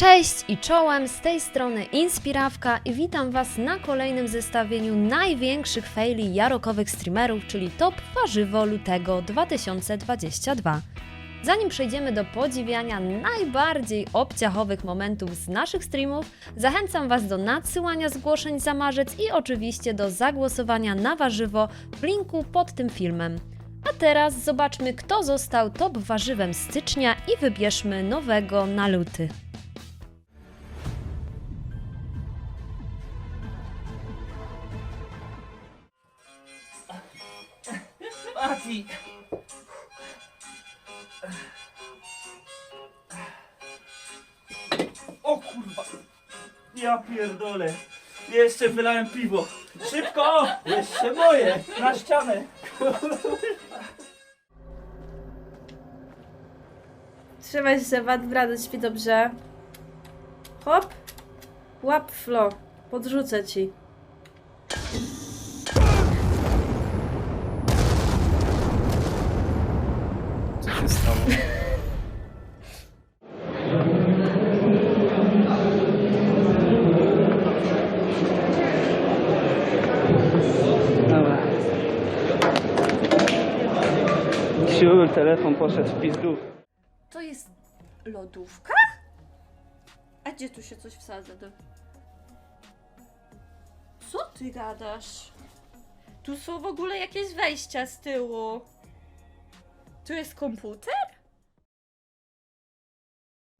Cześć i czołem, z tej strony Inspirawka i witam Was na kolejnym zestawieniu największych faili jarokowych streamerów, czyli top warzywo lutego 2022. Zanim przejdziemy do podziwiania najbardziej obciachowych momentów z naszych streamów, zachęcam Was do nadsyłania zgłoszeń za marzec i oczywiście do zagłosowania na warzywo w linku pod tym filmem. A teraz zobaczmy, kto został top warzywem stycznia i wybierzmy nowego na luty. Mati! O kurwa! Ja pierdolę! Jeszcze wylałem piwo! Szybko! Jeszcze moje! Na ścianę! Trzymaj się, Wad, brady, śpi dobrze. Hop. Łap flo. Podrzucę ci. Siul, telefon poszedł w pizdu. To jest lodówka? A gdzie tu się coś wsadza? Do... Co ty gadasz? Tu są w ogóle jakieś wejścia z tyłu. Tu jest komputer?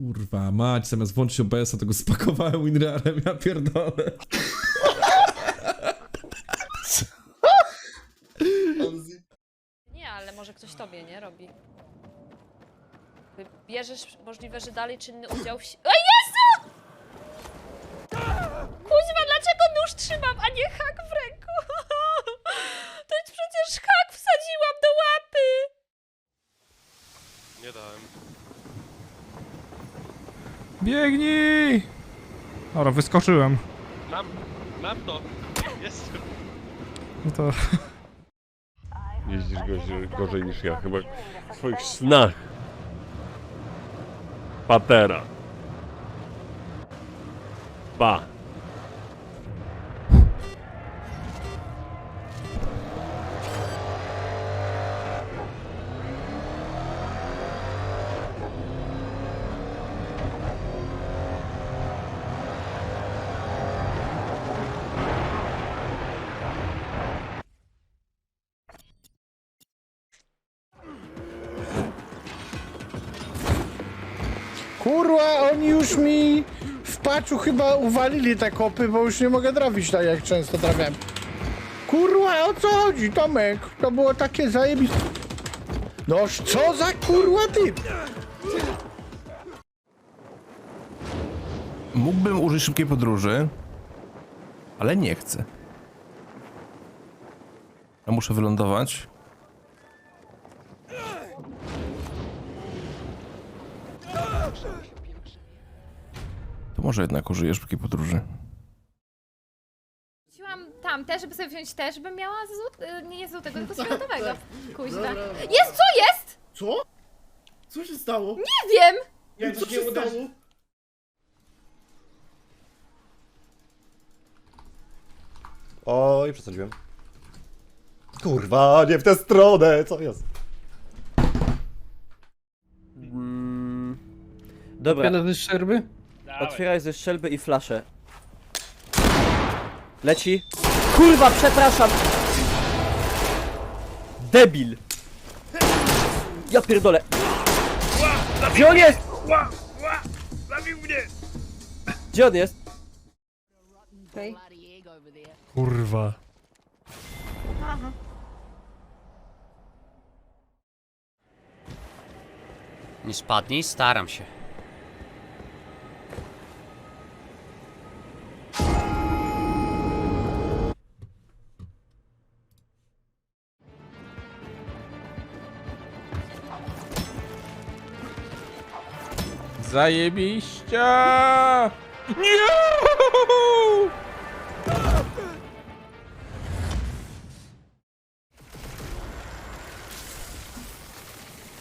Kurwa, mać, zamiast włączyć OBS-a, to go spakowałem WinRarem, ja pierdolę. Nie, ale może ktoś tobie, nie? Robi. Bierzesz możliwe, że dalej czynny udział w... si- O Jezu! Kuźwa, dlaczego nóż trzymam, a nie hak w ręku? To jest przecież hak wsadziłam do łapy! Nie dałem. Biegnij! Dobra, wyskoczyłem. Mam, mam to. Jest. No to Jeździsz gorzej, gorzej niż ja, chyba w swoich snach. Patera. Ba. Kurwa, oni już mi w paczu chyba uwalili te kopy, bo już nie mogę trafić tak jak często trafiałem. Kurwa, o co chodzi, Tomek? To było takie zajebiste. Noż co za kurwa typ? mógłbym użyć szybkiej podróży, ale nie chcę. Ja muszę wylądować. Może jednak użyję szybkiej podróży. Wzięłam tamte, żeby sobie wziąć te, żebym miała złot, y, nie złotego, tylko światowego. Kuźwa. Jest, co jest? Co? Co się stało? Nie wiem! To się udało? Oj, przesadziłem. Kurwa, nie w tę stronę, co jest? Dobra, ze szczerby? Otwieraj ze strzelby i flaszę. Leci. Kurwa, przepraszam! Debil! Ja pierdolę! Gdzie on jest? Gdzie on jest? Kurwa. Nie spadnij, staram się. Zajebiście! Nie!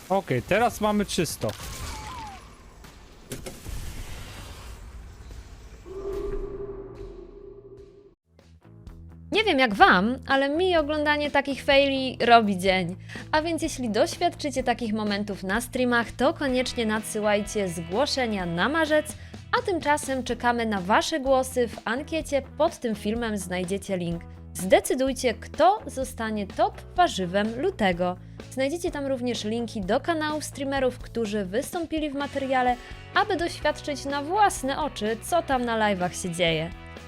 Okej, teraz mamy czysto. Jak Wam, ale mi oglądanie takich faili robi dzień. A więc jeśli doświadczycie takich momentów na streamach, to koniecznie nadsyłajcie zgłoszenia na marzec, a tymczasem czekamy na Wasze głosy w ankiecie pod tym filmem znajdziecie link. Zdecydujcie, kto zostanie top warzywem lutego. Znajdziecie tam również linki do kanałów streamerów, którzy wystąpili w materiale, aby doświadczyć na własne oczy, co tam na live'ach się dzieje.